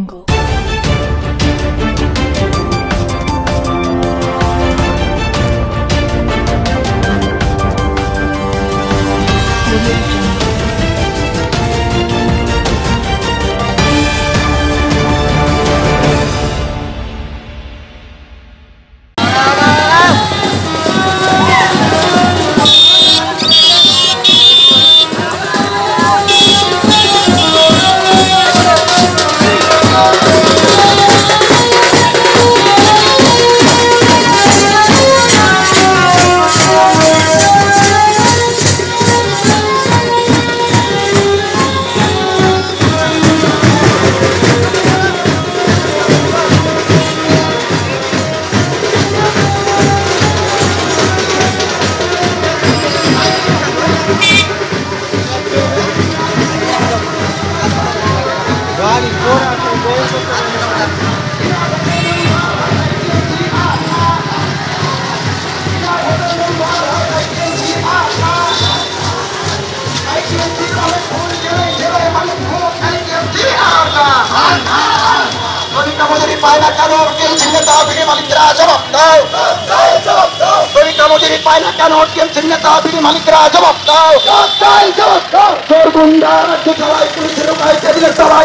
মজুরি পায় না কেন কেউ চিহ্নতা বিড়ি মালিকরা জবাব দাও শ্রমিকরা মজুরি পায় না কেন কেউ চিহ্নতা বিড়ি মালিকরা জবাব দাও চোর গুন্ডা, রাজ্য সবাই পুলিশের উপায় আইটিএমসি আর